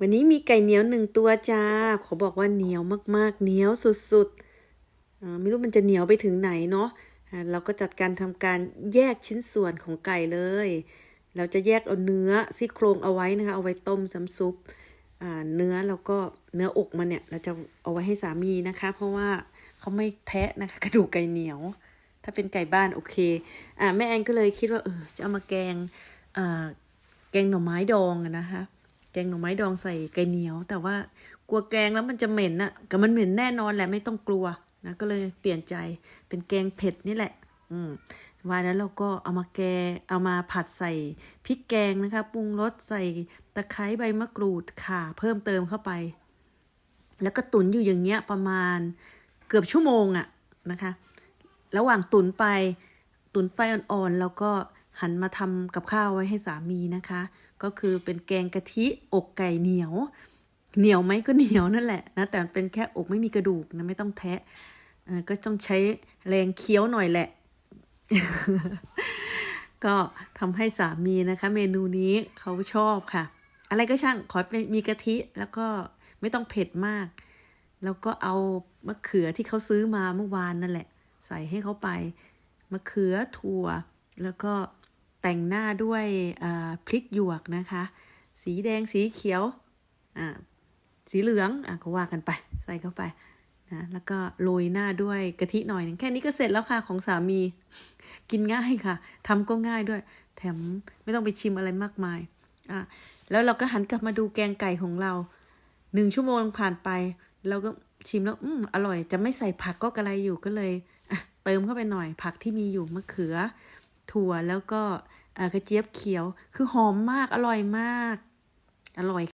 วันนี้มีไก่เหนียวหนึ่งตัวจ้าขอบอกว่าเหนียวมากๆ เหนียวสุดๆอ่าไม่รู้มันจะเหนียวไปถึงไหนเนาะเราก็จัดการทำการแยกชิ้นส่วนของไก่เลย เราจะแยกเอาเนื้อซี่โครงเอาไว้นะคะ เอาไว้ต้มซ้ำซุปอ่าเนื้อแล้วก็เนื้ออกมันเนี่ย เราจะเอาไว้ให้สามีนะคะ เพราะว่าเขาไม่แทะนะคะกระดูกไก่เหนียว ถ้าเป็นไก่บ้านโอเคอ่าแม่แอนก็เลยคิดว่าเออจะเอามาแกงอ่าแกงหน่อไม้ดองนะคะ กงหน่อไม้ดองใส่ไก่เหนียว แต่ว่ากลัวแกงแล้วมันจะเหม็นอะก็มันเหม็นแน่นอนแหละไม่ต้องกลัวนะก็เลยเปลี่ยนใจเป็นแกงเผ็ดนี่แหละ อืมวันนั้นเราก็เอามาแกงเอามาผัดใส่พริกแกงนะคะปรุงรสใส่ตะไคร้ใบมะกรูดข่าเพิ่มเติมเข้าไป แล้วก็ตุ๋นอยู่อย่างเงี้ยประมาณเกือบชั่วโมงอะนะคะ ระหว่างตุ๋นไปตุ๋นไฟอ่อนๆแล้วก็ หันมาทำกับข้าวไว้ให้สามีนะคะ ก็คือเป็นแกงกะทิอกไก่เหนียว เหนียวไหมก็เหนียวนั่นแหละนะแต่เป็นแค่อกไม่มีกระดูกนะไม่ต้องแทะก็ต้องใช้แรงเคี้ยวหน่อยแหละ ก็ทำให้สามีนะคะ เมนูนี้เขาชอบค่ะ อะไรก็ช่างขอมีกะทิแล้วก็ไม่ต้องเผ็ดมาก แล้วก็เอามะเขือที่เขาซื้อมาเมื่อวานนั่นแหละ ใส่ให้เขาไปมะเขือถั่วแล้วก็ แต่งหน้าด้วยพริกหยวกนะคะ สีแดงสีเขียวสีเหลืองอะก็ว่ากันไปใส่เข้าไปนะแล้วก็โรยหน้าด้วยกะทิหน่อยหนึงแค่นี้ก็เสร็จแล้วค่ะของสามีกินง่ายค่ะทำก็ง่ายด้วย แถมไม่ต้องไปชิมอะไรมากมายอะแล้วเราก็หันกลับมาดูแกงไก่ของเราหนึ่งชั่วโมงผ่านไป เราก็ชิมแล้วอืมอร่อย จะไม่ใส่ผักก็กระไรอยู่ก็เลยเติมเข้าไปหน่อยผักที่มีอยู่มะเขือ ถั่วแล้วก็กระเจี๊ยบเขียว คือหอมมาก อร่อยมาก อร่อย